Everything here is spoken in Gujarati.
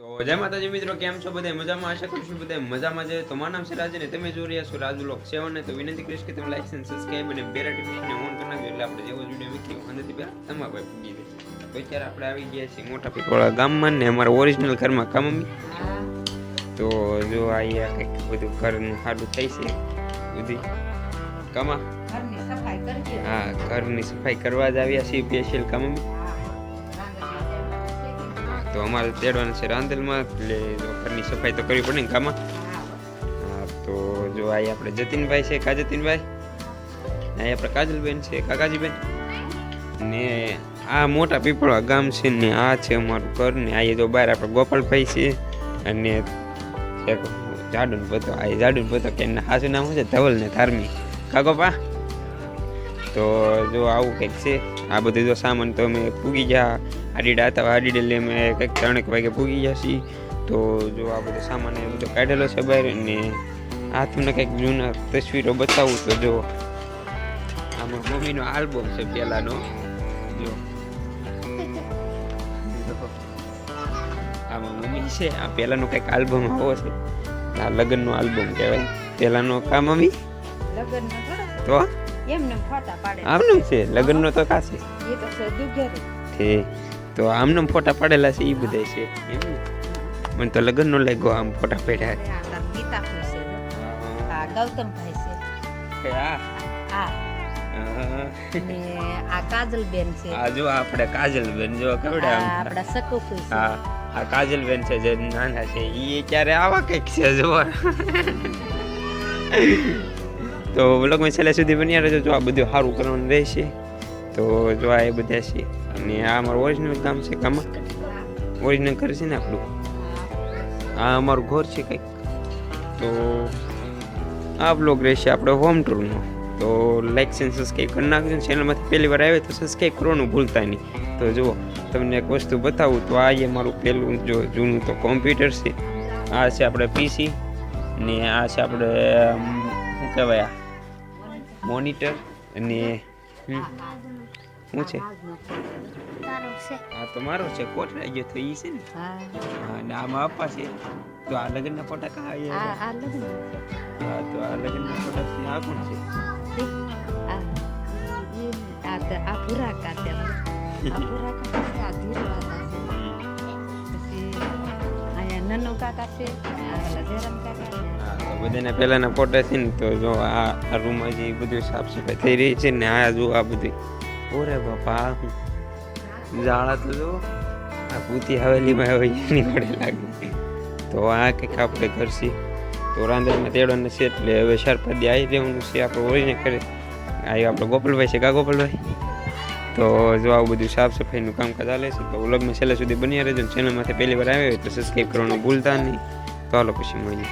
તો જય માતાજી મિત્રો કેમ છો બધા મજામાં? આશા કરું છું બધા મજામાં છે. તો મારું નામ છે રાજે ને તમે જોઈ રહ્યા છો રાજુ લોક સેવન ને. તો વિનંતી કરીશ કે તમે લાઈક અને સબસ્ક્રાઈબ અને બે નોટિફિકેશન ઓન કરી નાખજો. એટલે આપણે જેવો વીડિયો મૂકીએ અંદરથી પહેલા તમારા ભાઈ પૂગી જાય. તો અત્યારે આપણે આવી ગયા છીએ મોટા પીપળા ગામમાં ને અમારા ઓરિજિનલ ઘરમાં કામ તો જો અહીંયા કંઈક બધું ઘરનું સારું થાય છે. બધી. કામા? હા ઘરની સફાઈ કરવા જ આવ્યા છીએ સ્પેશિયલ કામમી તો અમારે તેડવાનું છે રાંદલમાં, એટલે ઘરની સફાઈ તો કરવી પડે ને કામાં હા, તો જો આ આપણે જતીનભાઈ છે કાજતીનભાઈ આ આપણે કાજલબેન છે, કાકાજીબેન. ને આ મોટા પીપળા ગામ છે ને આ છે અમારું ઘર ને આ તો બહાર આપણે ગોપાલભાઈ છે. અને જાડુન પતો આ જાડુન પતો કે હાસુ નામ છે? ધવલ ને ધાર્મિક. કાકો પા તો જો આવું કંઈક છે. આ બધું જો સામાન તો અમે પૂગી ગયા. આડીડા હતા આડીડે લઈ અમે કંઈક ત્રણેક વાગે પૂગી ગયા છીએ. તો જો આ બધો સામાન એ બધો કાઢેલો છે બહાર ને આ તમને કંઈક જૂના તસવીરો બતાવું તો જો. આમાં મમ્મીનો આલ્બમ છે પહેલાંનો. જો. આમાં મમ્મી છે. આ પહેલાંનો કંઈક આલ્બમ આવો છે. આ લગ્નનો આલ્બમ કહેવાય. પહેલાંનો કા મમ્મી? લગ્નનો તો? એમને ફોટા પાડે. આમનું છે? લગ્નનો તો કા છે? એ તો સદુ ઘરે તે તો આમને ફોટા પાડેલા છે એ બધા છે? એમ મને તો લગ્નનો લાગ્યો આમ ફોટા પડ્યા. આ ગીતા છે. આ ગૌતમભાઈ છે. આ? આ આ કાજલબેન છે. આ જો આપણે કાજલબેન જો કેવડે આપડા સકુફી છે. હા આ કાજલબેન છે જે નાના છે એ ક્યારે આવા કંઈક છે જો તો વ્લોગમાં છેલ્લે સુધી બન્યા રહેજો. જો આ બધું સારું કરવાનું રહેશે, તો જો આ એ બધા છે. અને આ અમારું ઓરિજિનલ કામ છે કામાં ઓરિજિનલ ઘર છે ને આપણું. આ અમારું ઘર છે કંઈક. તો આ બ્લોગ રહેશે આપણો હોમ ટૂરનો તો લાઈક છે સબસ્ક્રાઈબ કરી નાખજો. ચેનલમાંથી પહેલી વાર આવે તો સબસ્ક્રાઈબ કરવાનું ભૂલતા નહીં. તો જુઓ, તમને એક વસ્તુ બતાવું તો આ એ મારું પહેલું જો જૂનું તો કોમ્પ્યુટર છે. આ છે આપણે પીસી ને આ છે આપણે શું કહેવાય મોનિટર અને શું છે? આ તો મારો છે કોટ રહી ગયો તો એ છે ને? હા. અને આમાં આપવા છે. તો આ લગ્નના ફોટા કા આ આ લગ્ન. હા તો આ લગ્નના ફોટા છે આ કોણ છે. આ ઈ આ પૂરા કાતે આ પૂરા છે આ ધીરો કાકા છે. અહીંયા કાકા છે છે. તો બધાના પહેલાના ફોટા છે ને, તો જો આ આ રૂમમાં જે બધું સાફ સફાઈ થઈ રહી છે ને, આ જો આ બધું. ઓરે બાપા જાળા તો જો આ ભૂતી હવેલીમાં હવે એની પડે લાગે તો આ કંઈક આપણે કરશી. તો રાંધણમાં તેડો નથી એટલે હવે શારપાદી આવી રહેવાનું છે, આપણે ઓળીને કરે આ આપણે ગોપાલભાઈ છે, કા ગોપાલભાઈ? તો જો આવું બધું સાફ સફાઈનું કામકાજ ચાલે છે, તો વ્લોગમાં છેલ્લા સુધી બન્યા રહેજો ચેનલમાંથી પહેલી વાર આવ્યો હોય તો સબસ્ક્રાઈબ કરવાનું ભૂલતા નહીં. તો હાલો પછી મળીએ.